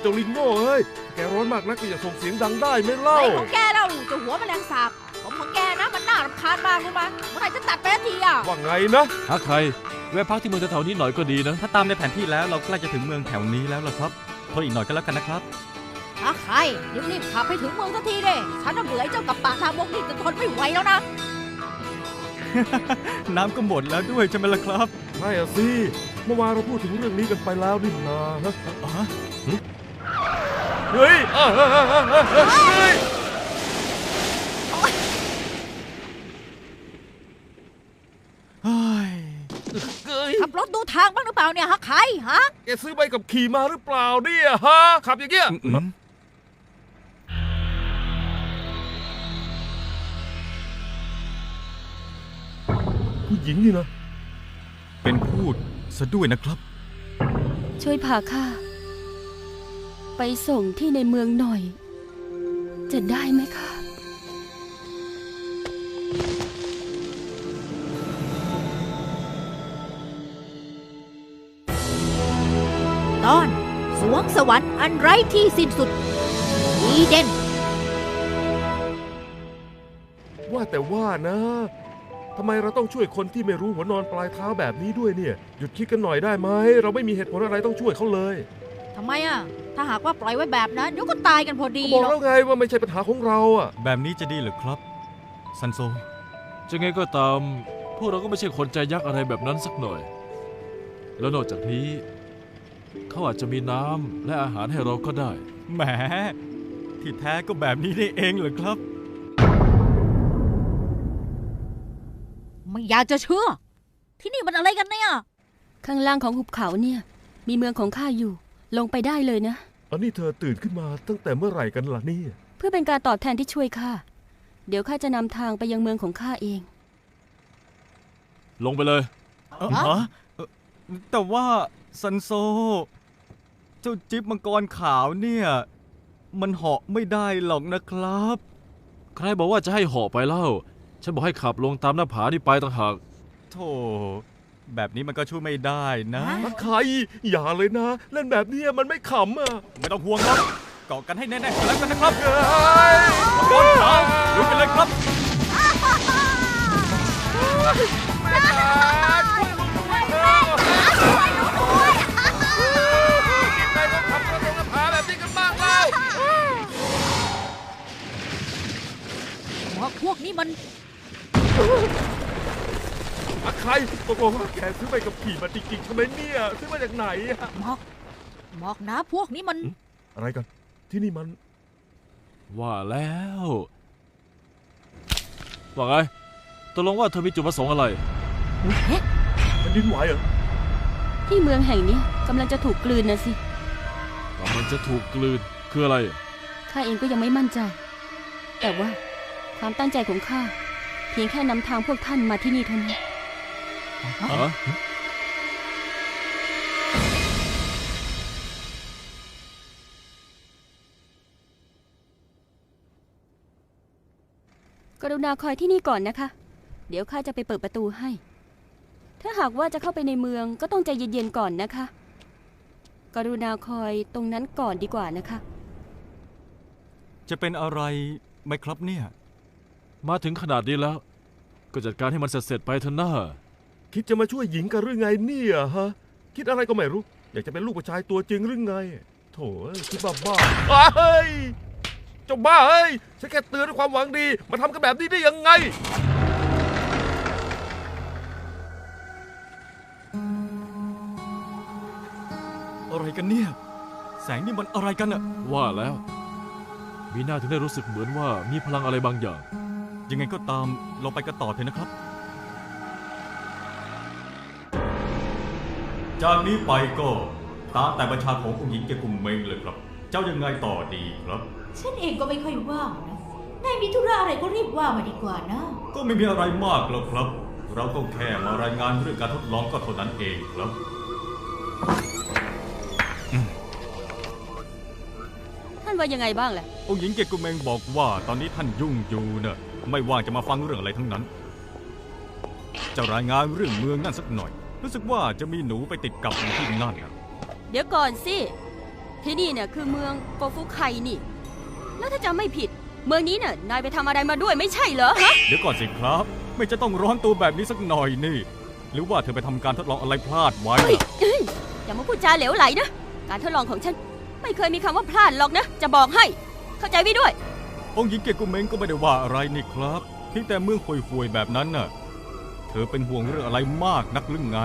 เจ้าลิงโง่เอ้ย แกร้อนมากนักก็อย่าส่งเสียงดังได้ไหมเล่า ไอ้ของแกเราจะหัวแมลงสาบผมของแกนะมันน่ารำคาญมากรู้ไหมเมื่อไหร่จะตัดไปสักทีอะว่าไงนะ ถ้าใครแวะพักที่เมืองแถวๆนี้หน่อยก็ดีนะ ถ้าตามในแผนที่แล้วเราใกล้จะถึงเมืองแถวนี้แล้วล่ะครับทนอีกหน่อยก็แล้วกันนะครับ ถ้าใครรีบๆขับไปถึงเมืองสักทีเด้ฉันน่ะเบื่อไอ้เจ้ากับปะทามกนี่จนทนไม่ไหวแล้วนะน้ำก็หมดแล้วด้วยใช่ไหมล่ะครับ ใช่อะสิ เมื่อวานเราพูดถึงเรื่องนี้กันไปแล้วนี่นาฮะอ๋อ เฮ้ยเอ้ยเอ้ยเอ้ยเอ้ยเอ้ยเฮ้ยเฮ้ยเอ้ยขับรถดูทางบ้างหรือเปล่าเนี่ยฮะใครฮะ แกซื้อใบกับขี่มาหรือเปล่าเนี่ยฮะขับอย่างเงี้ยอืมผู้หญิงนี่นะ เป็นพูดซะด้วยนะครับ ช่วยพาข้า ไปส่งที่ในเมืองหน่อย จะได้ไหมคะตอนสวงสวรรค์อันไร้ที่สิ้นสุดอีเดนว่าแต่ว่านะทำไมเราต้องช่วยคนที่ไม่รู้หัวนอนปลายเท้าแบบนี้ด้วยเนี่ย หยุดคิดกันหน่อยได้ไหม เราไม่มีเหตุผลอะไรต้องช่วยเขาเลย ทำไมอะ ถ้าหากว่าปล่อยไว้แบบนั้นเดี๋ยวก็ตายกันพอดีก็บอกหรอแล้กวไงว่าไม่ใช่ปัญหาของเราอะ แบบนี้จะดีเหรือครับ ซันโซ จะไงก็ตาม พวกเราก็ไม่ใช่คนใจยักษ์อะไรแบบนั้นสักหน่อย แล้วนอกจากนี้ เขาอาจจะมีน้ำและอาหารให้เราก็ได้ แหม ที่แท้ก็แบบนี้นี่เองเหรอครับ ไม่อยากจะเชื่อ ที่นี่มันอะไรกันเนี่ย ข้างล่างของหุบเขาเนี่ย มีเมืองของข้าอยู่ ลงไปได้เลยนะ อันนี้เธอตื่นขึ้นมาตั้งแต่เมื่อไหร่กันล่ะเนี่ย เพื่อเป็นการตอบแทนที่ช่วยข้า เดี๋ยวข้าจะนำทางไปยังเมืองของข้าเอง ลงไปเลย เอ่อฮะฮะเอ่อแต่ว่าซันโซ เจ้าจิ๊บมังกรขาวเนี่ย มันเหาะไม่ได้หรอกนะครับ ใครบอกว่าจะให้เหาะไปเล่า ฉันบอกให้ขับลงตามหน้าผานี่ไปต่างหากโธ่ แบบนี้มันก็ช่วยไม่ได้นะฮะนักใครอย่าเลยนะ เล่นแบบเนี้ยมันไม่ขำอะไม่ต้องห่วงครับเกาะกันให้แน่ๆกันแล้วกันนะครับเฮ้ยมังกรขาวลุยไปเลยครับ ใครตกลงว่าแกซื้อใบกับขี่มาจริงๆใช่ไหมเนี่ย ซื้อมาจากไหนอะหมอกหมอกนะพวกนี้มัน อะไรกัน ที่นี่มันว่าแล้ว ว่าไงตกลงว่าเธอมีจุดประสงค์อะไรมันดินไหวเหรอที่เมืองแห่งนี้กำลังจะถูกกลืนนะสิมันจะถูกกลืนคืออะไร ข้าเองก็ยังไม่มั่นใจ แต่ว่าความตั้งใจของข้าเพียงแค่นำทางพวกท่านมาที่นี่เท่านั้นฮะ กรุณาคอยที่นี่ก่อนนะคะ เดี๋ยวข้าจะไปเปิดประตูให้ ถ้าหากว่าจะเข้าไปในเมืองก็ต้องใจเย็นๆก่อนนะคะ กรุณาคอยตรงนั้นก่อนดีกว่านะคะ จะเป็นอะไรไหมครับเนี่ย มาถึงขนาดนี้แล้ว ก็จัดการให้มันเสร็จๆไปเถอะหน้า คิดจะมาช่วยหญิงกันหรือไงเนี่ยฮะ คิดอะไรก็ไม่รู้ อยากจะเป็นลูกผู้ชายตัวจริงหรือไง โถ่เอ้ยคิดบ้าบ้าๆอ้าวเฮ้ยเจ้าบ้าเฮ้ยฉันแค่เตือนด้วยความหวังดี มาทำกันแบบนี้ได้ยังไง อะไรกันเนี่ย แสงนี่มันอะไรกันอะว่าแล้ว มีหน้าถึงได้รู้สึกเหมือนว่ามีพลังอะไรบางอย่าง ยังไงก็ตามเราไปกันต่อเถอะนะครับ จากนี้ไปก็ตามแต่บัญชาขององค์หญิงเกกุมเมงเลยครับ เจ้ายังไงต่อดีครับ ฉันเองก็ไม่ค่อยว่างนะนายมีธุระอะไรก็รีบว่ามาดีกว่านะ ก็ไม่มีอะไรมากหรอกครับ เราก็แค่มารายงานเรื่องการทดลองก็เท่านั้นเองครับท่านว่ายังไงบ้างล่ะ องค์หญิงเกกุเมงบอกว่าตอนนี้ท่านยุ่งอยู่เนะไม่ว่างจะมาฟังเรื่องอะไรทั้งนั้น จะรายงานเรื่องเมืองนั่นสักหน่อย รู้สึกว่าจะมีหนูไปติดกับอยู่ที่นั่นนะเดี๋ยวก่อนสิ ที่นี่เนี่ยคือเมืองโกฟุไคนี่ แล้วถ้าจำไม่ผิด เมืองนี้เนี่ยนายไปทำอะไรมาด้วยไม่ใช่เหรอฮะเดี๋ยวก่อนสิครับ ไม่จะต้องร้อนตัวแบบนี้สักหน่อยนี่ หรือว่าเธอไปทำการทดลองอะไรพลาดไว้เฮ้ยน่ะเฮ้ยอย่ามาพูดจาเหลวไหลนะ การทดลองของฉัน ไม่เคยมีคำว่าพลาดหรอกนะ จะบอกให้ เข้าใจไว้ด้วย องค์หญิงเกกุเมงก็ไม่ได้ว่าอะไรนี่ครับเพียงแต่เมืองห่วยๆแบบนั้นน่ะ เธอเป็นห่วงเรื่องอะไรมากนักหรือไง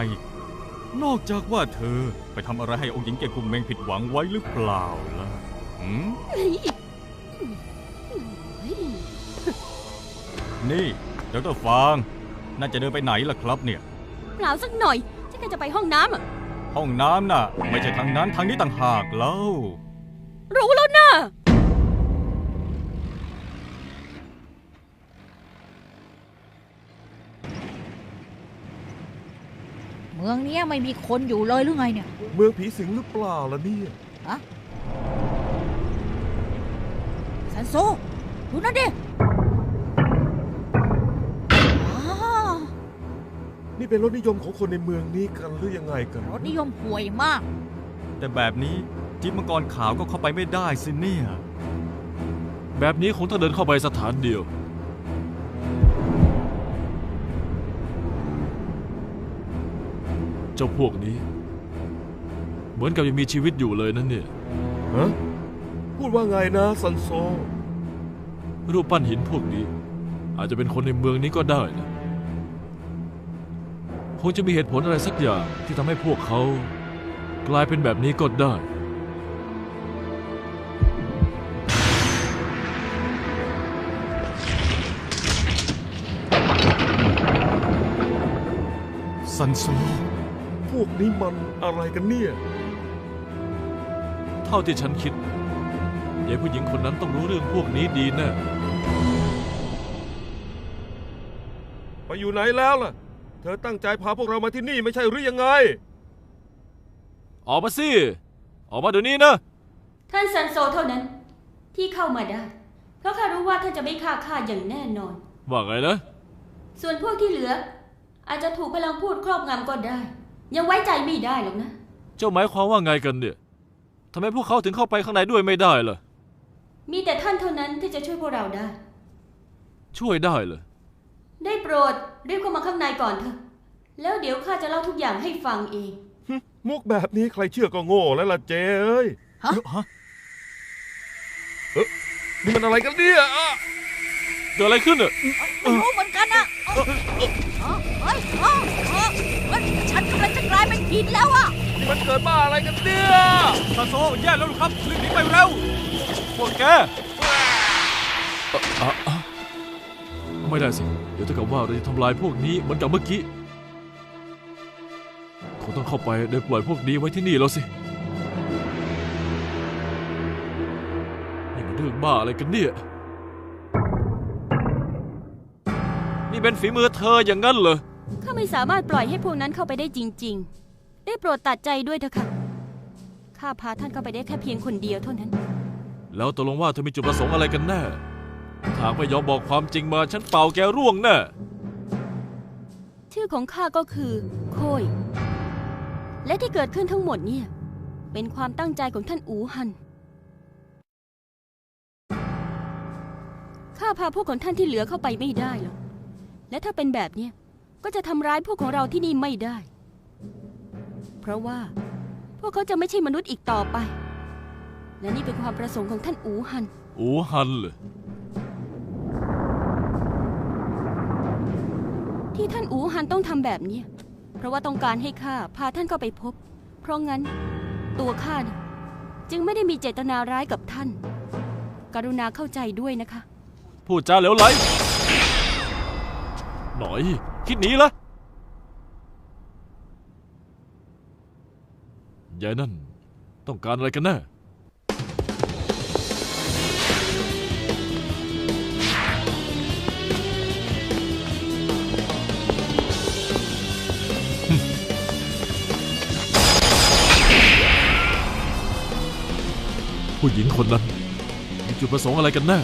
นอกจากว่าเธอไปทำอะไรให้องค์หญิงเกกุเมงผิดหวังไว้หรือเปล่าล่ะหืมเฮ้ยเฮ้ยนี่ดรฟาง น่าจะเดินไปไหนล่ะครับเนี่ย เปล่าสักหน่อย ฉันก็จะไปห้องน้ำอะห้องน้ำน่ะ ไม่ใช่ทางนั้นทางนี้ต่างหากแล้ว รู้แล้วนะ มืองเนี้ยไม่มีคนอยู่เลยหรือไงเนี่ย เมืองผีสิงหรือเปล่าล่ะเนี่ยซันโซดูนั่นดิอ้าวนี่เป็นรสนิยมของคนในเมืองนี้กันหรือยังไงกันรถนิยมห่วยมาก แต่แบบนี้จิ๊บมังกรขาวก็เข้าไปไม่ได้สิเนี่ย แบบนี้คงต้องเดินเข้าไปสถานเดียว เจ้าพวกนี้ เหมือนกับยังมีชีวิตอยู่เลยนั่นเนี่ยฮะพูดว่าไงนะซันโซ รูปปั้นหินพวกนี้ อาจจะเป็นคนในเมืองนี้ก็ได้นะคงจะมีเหตุผลอะไรสักอย่างที่ทำให้พวกเขา กลายเป็นแบบนี้ก็ได้ซันโซพ วกนี้มันอะไรกันเนี่ย เท่าที่ฉันคิดยายผู้หญิงคนนั้นต้องรู้เรื่องพวกนี้ดีแน่ไปอยู่ไหนแล้วล่ะ เธอตั้งใจพาพวกเรามาที่นี่ไม่ใช่หรือยังไง ออกมาสิ ออกมาเดี๋ยวนี้นะ ท่านซันโซเท่านั้น ที่เข้ามาได้ เพราะข้ารู้ว่าท่านจะไม่ฆ่าข้าอย่างแน่นอน ว่าไงนะ ส่วนพวกที่เหลือ อาจจะถูกพลังพูดครอบงำก็ได้ ยังไว้ใจไม่ได้หรอกนะ เจ้าหมายความว่าไงกันเนี่ยทำไมพวกเขาถึงเข้าไปข้างในด้วยไม่ได้ล่ะ มีแต่ท่านเท่านั้นที่จะช่วยพวกเราได้ ช่วยได้เลย ได้โปรดรีบเข้ามาข้างในก่อนเถอะ แล้วเดี๋ยวข้าจะเล่าทุกอย่างให้ฟังเอง มุกแบบนี้ใครเชื่อก็โง่แล้วล่ะเจเอ้ยฮะนี่มันอะไรกันเนี่ยอะเกิดอะไรขึ้นอะไม่รู้เหมือนกันนะเอ้าเอ้าเฮ้ยเอ้าเอ้าเฮ้ย ฉันกำลังจะกลายเป็นหินแล้วอะนี่มันเกิดบ้าอะไรกันเนี่ยซันโซแย่แล้วครับรีบหนีไปเร็วพวกแกอะอะอะไม่ได้สิ เดี๋ยวถ้ากับว่าเราจะทำลายพวกนี้เหมือนกับเมื่อกี้คงต้องเข้าไปโดยปล่อยพวกนี้ไว้ที่นี่แล้วสิ นี่มันเรื่องบ้าอะไรกันเนี่ย นี่เป็นฝีมือเธออย่างนั้นเหรอ ข้าไม่สามารถปล่อยให้พวกนั้นเข้าไปได้จริง ๆ ได้โปรดตัดใจด้วยเถอะค่ะ ข้าพาท่านเข้าไปได้แค่เพียงคนเดียวเท่านั้น แล้วตกลงว่าเธอมีจุดประสงค์อะไรกันแน่ถ้าหากไม่ยอมบอกความจริงมาฉันเป่าแกร่วงแน่ชื่อของข้าก็คือ โคย และที่เกิดขึ้นทั้งหมดเนี่ย เป็นความตั้งใจของท่านอูฮัน ข้าพาพวกของท่านที่เหลือเข้าไปไม่ได้หรอก และถ้าเป็นแบบเนี้ย ก็จะทำร้ายพวกของเราที่นี่ไม่ได้ เพราะว่า พวกเขาจะไม่ใช่มนุษย์อีกต่อไป และนี่เป็นความประสงค์ของท่านอูฮัน อูฮันเลยที่ท่านอูฮันต้องทำแบบเนี้ยเพราะว่าต้องการให้ข้าพาท่านเข้าไปพบ เพราะงั้น ตัวข้าน่ะจึงไม่ได้มีเจตนาร้ายกับท่าน กรุณาเข้าใจด้วยนะคะ พูดจาเหลวไหลหน่อย คิดหนีละยายนั่น ต้องการอะไรกันแน่ผู้หญิงคนนั้นมีจุดประสงค์อะไรกันแน่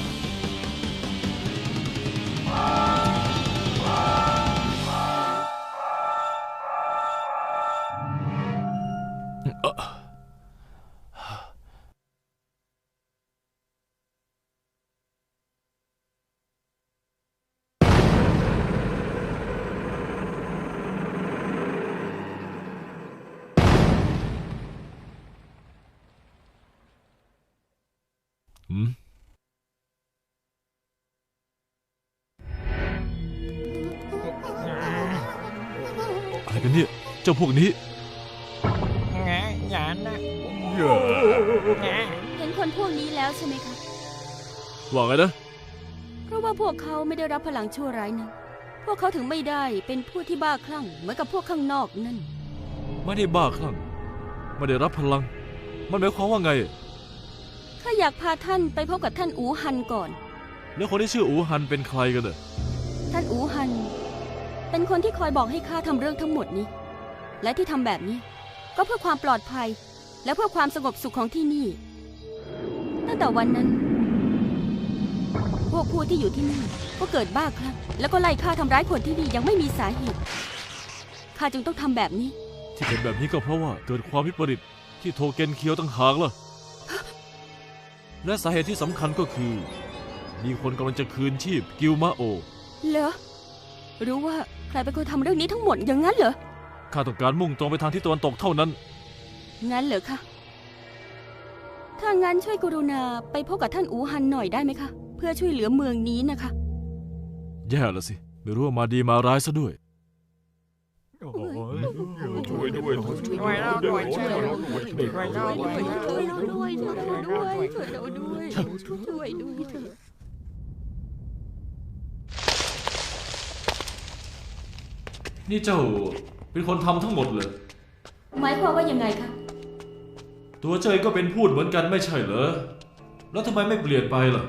จ้าพวกนี้อย่านะเห็นคนพวกนี้แล้วใช่ไหมคะว่าไงนะเพราะว่าพวกเขาไม่ได้รับพลังชั่วร้ายนั้น พวกเขาถึงไม่ได้เป็นผู้ที่บ้าคลั่งเหมือนกับพวกข้างนอกนั่น ไม่ได้บ้าคลั่งไม่ได้รับพลัง มันหมายความว่าไง ข้าอยากพาท่านไปพบกับท่านอูฮันก่อน แล้วคนที่ชื่ออูฮันเป็นใครกันเน่ะท่านอูฮัน เป็นคนที่คอยบอกให้ข้าทำเรื่องทั้งหมดนี้ และที่ทำแบบนี้ ก็เพื่อความปลอดภัย และเพื่อความสงบสุขของที่นี่ ตั้งแต่วันนั้น พวกผู้ที่อยู่ที่นี่ก็เกิดบ้าคลั่งแล้วก็ไล่ข้าทำร้ายคนที่นี่ยังไม่มีสาเหตุข้าจึงต้องทำแบบนี้ ที่เป็นแบบนี้ก็เพราะว่าเกิดความวิปริตที่โทเกนเคียวตั้งหากล่ะ และสาเหตุที่สำคัญก็คือ มีคนกำลังจะคืนชีพกิลมาโอ เหรอ รู้ว่าใครเป็นคนทำเรื่องนี้ทั้งหมดอย่างนั้นเหรอ ข้าต้องการมุ่งตรงไปทางทิศตะวันตกเท่านั้น งั้นเหรอคะ ถ้างั้นช่วยกรุณาไปพบกับท่านอูฮันหน่อยได้ไหมคะ เพื่อช่วยเหลือเมืองนี้นะคะ แย่ละสิ ไม่รู้ว่ามาดีมาร้ายซะด้วย ช่วยด้วยช่วยเราด้วยช่วยเราด้วยช่วยเราด้วยช่วยเราด้วยช่วยเราด้วยช่วยเราด้วยช่วยด้วยเถอะนี่เจ้า เป็นคนทำทั้งหมดเลย หมายความว่ายังไงคะ ตัวเจ้าเองก็เป็นพูดเหมือนกันไม่ใช่เหรอ แล้วทำไมไม่เปลี่ยนไปล่ะ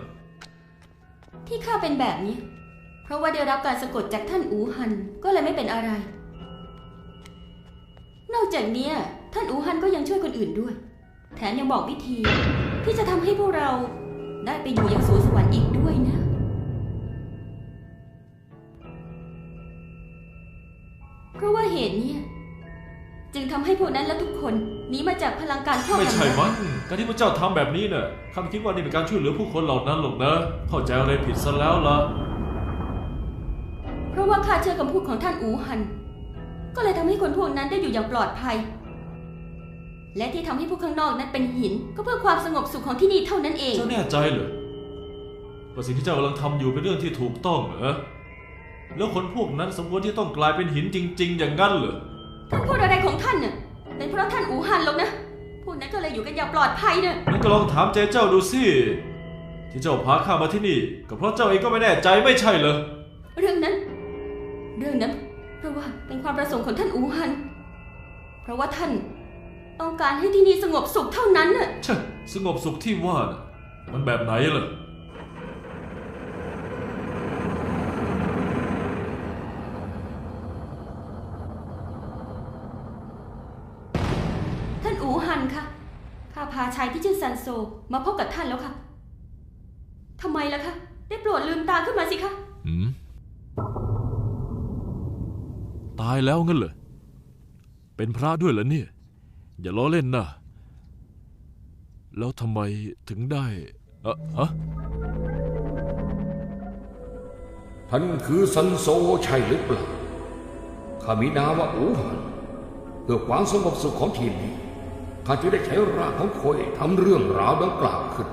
ที่ข้าเป็นแบบนี้ เพราะว่าได้รับการสะกดจากท่านอูฮันก็เลยไม่เป็นอะไร นอกจากเนี้ยท่านอูฮันก็ยังช่วยคนอื่นด้วย แถมยังบอกวิธีที่จะทำให้พวกเราได้ไปอยู่ยังสวนสวรรค์อีกด้วยนะ ตุเนี้ยจึงทำให้พวกนั้นและทุกคนหนีมาจากพลังการครอบไม่งำใช่มั้งการที่พระเจ้าทำแบบนี้น่ะข้าไม่คิดว่านี่เป็นการช่วยเหลือผู้คนเหล่านั้นหรอกนะ เข้าใจอะไรผิดซะแล้วล่ะ เพราะว่าข้าเชื่อคำพูดของท่านอูฮัน ก็เลยทำให้คนพวกนั้นได้อยู่อย่างปลอดภัย และที่ทำให้พวกข้างนอกนั้นเป็นหิน ก็เพื่อความสงบสุขของที่นี่เท่านั้นเอง เจ้าแน่ใจเหรอว่าสิ่งที่เจ้ากำลังทำอยู่เป็นเรื่องที่ถูกต้องเหรอ แล้วคนพวกนั้นสมควรที่ต้องกลายเป็นหินจริง ๆ อย่างนั้นเหรอท่านพูดอะไรของท่านน่ะเป็นเพราะท่านอูฮันหรอกนะ พวกนั้นก็เลยอยู่กันอย่างปลอดภัยเน่ะงั้นก็ลองถามใจเจ้าดูสิ ที่เจ้าพาข้ามาที่นี่ ก็เพราะเจ้าเองก็ไม่แน่ใจไม่ใช่เหรอ เรื่องนั้น เรื่องนั้นเพราะว่าเป็นความประสงค์ของท่านอูฮัน เพราะว่าท่านต้องการให้ที่นี่สงบสุขเท่านั้นน่ะใช่สงบสุขที่ว่าน่ะมันแบบไหนล่ะท่านอูฮันค่ะข้าพาชายที่ชื่อซันโซมาพบกับท่านแล้วค่ะทำไมล่ะคะ ได้โปรดลืมตาขึ้นมาสิคะหืมตายแล้วงั้นเหรอ เป็นพระด้วยเหรอเนี่ย อย่าล้อเล่นนะ แล้วทำไมถึงได้เออฮะท่านคือซันโซใช่หรือเปล่าข้ามีนามว่าอูหันเพื่อความสงบสุขของทีมนี้ ข้าจะได้ใช้รากของโคยทำเรื่องราวดังกล่าวขึ้น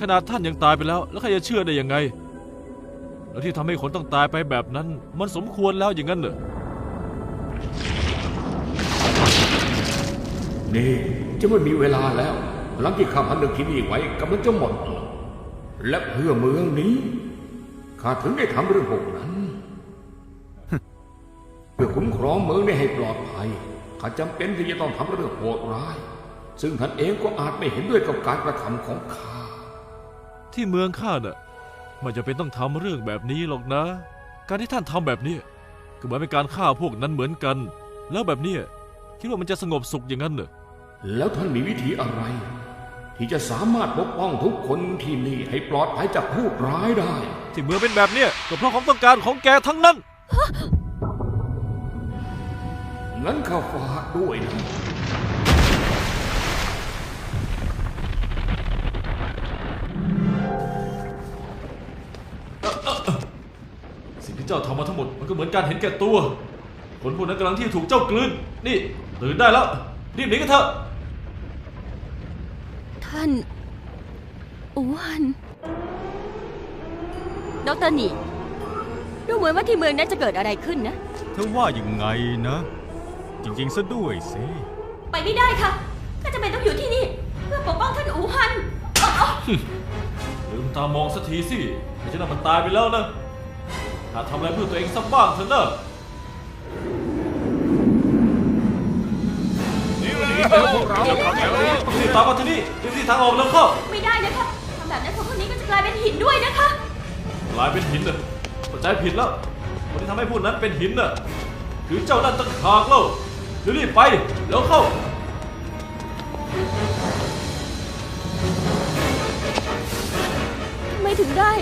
ขนาดท่านยังตายไปแล้ว แล้วใครจะเชื่อได้ยังไง แล้วที่ทำให้คนต้องตายไปแบบนั้น มันสมควรแล้วอย่างนั้นเหรอ นี่จะไม่มีเวลาแล้ว หลังที่ข้าพันนึกที่นี่ไว้กำลังจะหมดลงและเพื่อเมืองนี้ข้าถึงได้ทำเรื่องพวกนั้น เพื่อคุ้มครองเมืองนี้ให้ปลอดภัย ข้าจำเป็นที่จะต้องทำเรื่องโหดร้าย ซึ่งท่านเองก็อาจไม่เห็นด้วยกับการกระทำของข้า ที่เมืองข้าน่ะมันจะเป็นต้องทำเรื่องแบบนี้หรอกนะ การที่ท่านทำแบบนี้ก็เหมือนเป็นการฆ่าพวกนั้นเหมือนกัน แล้วแบบเนี้ยคิดว่ามันจะสงบสุขอย่างนั้นเหรอแล้วท่านมีวิธีอะไร ที่จะสามารถปกป้องทุกคนที่นี่ให้ปลอดภัยจากผู้ร้ายได้ ที่เมืองเป็นแบบเนี้ยก็เพราะความต้องการของแกทั้งนั้น งั้นข้าฝากด้วยนะสิ่งที่เจ้าทำมาทั้งหมดมันก็เหมือนการเห็นแก่ตัว คนพวกนั้นกำลังที่ถูกเจ้ากลืน นี่ตื่นได้แล้ว รีบหนีกันเถอะ ท่านอูฮันดรหนีดูเหมือนว่าที่เมืองนั้นจะเกิดอะไรขึ้นนะ เธอว่ายังไงนะ ริงๆซะด้วยสิไปไม่ได้ค่ะข้าจะเป็นต้องอยู่ที่นี่ เพื่อปกป้องท่านอูฮันอ๊ะอ๊ะลืมตามองสักทีสิไอ้เจ้านั่นมันตายไปแล้วนะถ้าทำอะไรเพื่อตัวเองสักบ้างเถอะนะรีบตามมาที่นี่รีบที่ทางออกแล้วเข้าไม่ได้นะคะทำแบบนั้นคนคนนี้ก็จะกลายเป็นหินด้วยนะคะ กลายเป็นหินน่ะเข้าใจผิดแล้วคนที่ทำให้ผู้นั้นเป็นหินน่ะ คือเจ้านั่นตั้งหากเล่าเดี๋ยว รีบไป แล้วเข้าทำไมถึงได้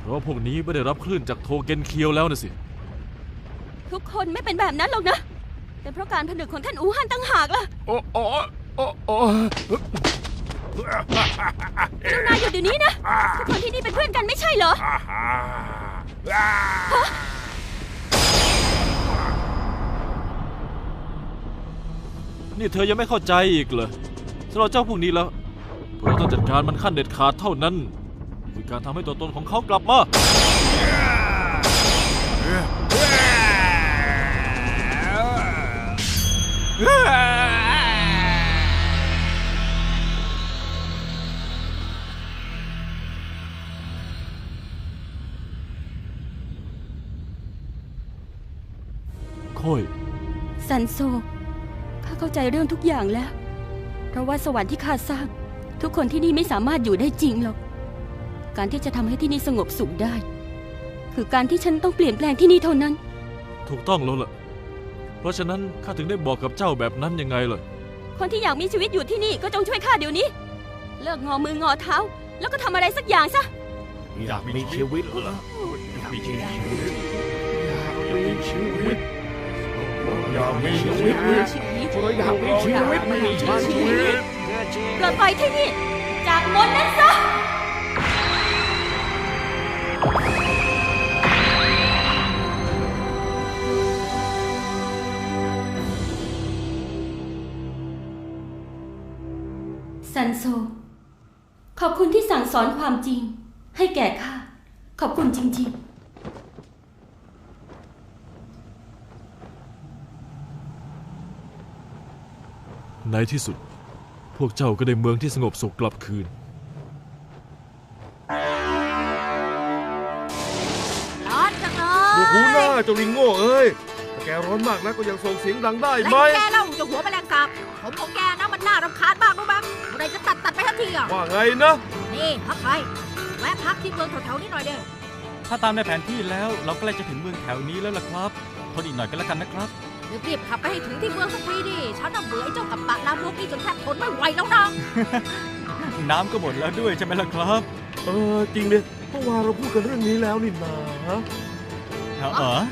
เพราะว่าพวกนี้ไม่ได้รับคลื่นจากโทเกนเคียวแล้วนะสิ ทุกคนไม่เป็นแบบนั้นหรอกนะ เป็นเพราะการผนึกของท่านอูฮันตั้งหากล่ะโอ้โอ้โอ้โอ้กรุณาอยู่เดี๋ยวนี้นะ ทุกคนที่นี่เป็นเพื่อนกันไม่ใช่เหรอ นี่เธอยังไม่เข้าใจอีกเหรอสำหรับเจ้าพวกนี้แล้วพวกเราต้องจัดการมันขั้นเด็ดขาดเท่านั้นคือการทำให้ตัวตนของเขากลับมาค่อยซันโซ ข้าเข้าใจเรื่องทุกอย่างแล้ว เพราะว่าสวรรค์ที่ข้าสร้าง ทุกคนที่นี่ไม่สามารถอยู่ได้จริงหรอก การที่จะทำให้ที่นี่สงบสุขได้ คือการที่ฉันต้องเปลี่ยนแปลงที่นี่เท่านั้น ถูกต้องแล้วล่ะ เพราะฉะนั้นข้าถึงได้บอกกับเจ้าแบบนั้นยังไงล่ะคนที่อยากมีชีวิตอยู่ที่นี่ก็จงช่วยข้าเดี๋ยวนี้ เลิกงอมืองอเท้า แล้วก็ทำอะไรสักอย่างซะ อยากมีชีวิตเหรออยากมีชีวิตอยากมีชีวิตอยากมีชีวิต เราอยากมีชีวิตไม่มีชีวิตเกิดไปที่นี่ จากมนต์นั้นซะซันโซ ขอบคุณที่สั่งสอนความจริง ให้แก่ข้า ขอบคุณจริง ๆ ในที่สุด พวกเจ้าก็ได้เมืองที่สงบสุขกลับคืน ร้อนจังเลโอ้โหยหน้าเจ้าลิงโง่เอ้ยถ้าแกร้อนมากนะก็ยังส่งเสียงดังได้แล้วไหมแกเล่าจะหัวแมลงสาบผมของแกนะมันน่ารำคาญมากรู้ไหมเมื่อไหรจะตัดตัดไปทันทีอะ ว่าไงนะ นี่พักใครแวะพักที่เมืองแถวๆนี้หน่อยเด้อถ้าตามในแผนที่แล้วเราก็เลยจะถึงเมืองแถวนี้แล้วล่ะครับทนอีกหน่อยก็แล้วกันนะครับ รีบๆขับไปให้ถึงที่เมืองสักทีดิฉันน่ะเบื่อไอ้เจ้ากับปะลาโมกี้จนแทบทนไม่ไหวแล้วนะ น้ำก็หมดแล้วด้วยใช่ไหมล่ะครับเออจริงเนี่ยเมื่อวานเราพูดกันเรื่องนี้แล้วนี่นาเออ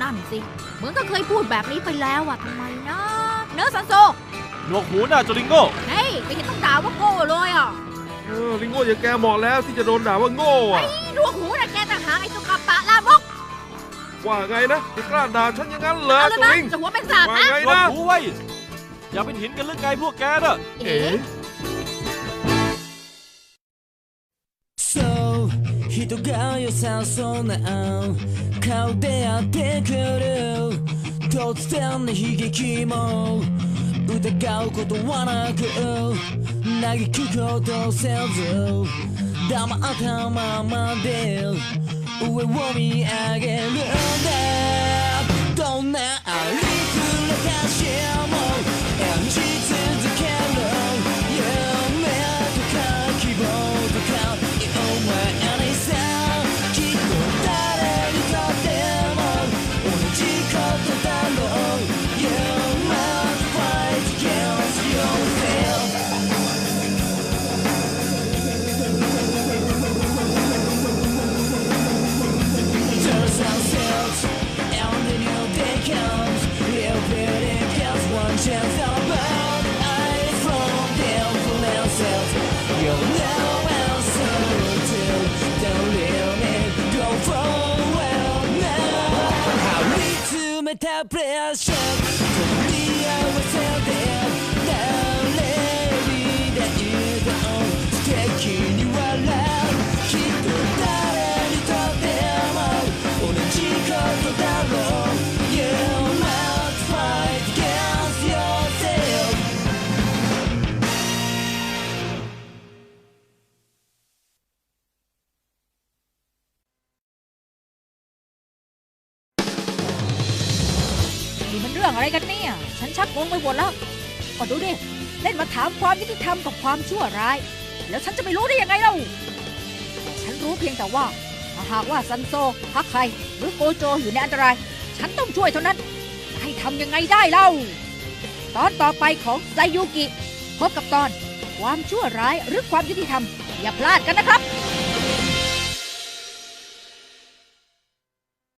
นั่นสิ เหมือนก็เคยพูดแบบนี้ไปแล้วอะทำไมนะ เนอะซันโซหนวกหูหน้าจริงโง่เฮ้ยไม่เห็นต้องด่าว่าโง่เลยอะเออลิงโง่อย่างแกเหมาะแล้วที่จะโดนด่าว่าโง่อะนี่ดวงหูนะแกต่างหากไอ้ตุ๊กตาลามก ว่าไงนะจะกล้าด่าฉันอย่างนั้นเหรอ เอาเลย ตัว นะ ลิง จะหัวเป็นสาม ว่า นะ ไง หนวก นะ หูไว้ อย่าเป็นหินกันเรื่องไงพวกแกน่ะ เอ๋ そう人が良さそうな顔でやってくる突然の悲劇も疑うことはなく嘆くことせず黙ったままで 上を見上げるんだ กันเนี่ย ฉันชักงงไปหมดแล้วก็ดูดิ เล่นมาถามความยุติธรรมกับความชั่วร้าย แล้วฉันจะไม่รู้ได้ยังไงเล่า ฉันรู้เพียงแต่ว่าถ้าหากว่าซันโซฮักไคหรือโกโจอยู่ในอันตราย ฉันต้องช่วยเท่านั้น ให้ทำยังไงได้เล่า ตอนต่อไปของไซยุกิ พบกับตอน ความชั่วร้ายหรือความยุติธรรม อย่าพลาดกันนะครับ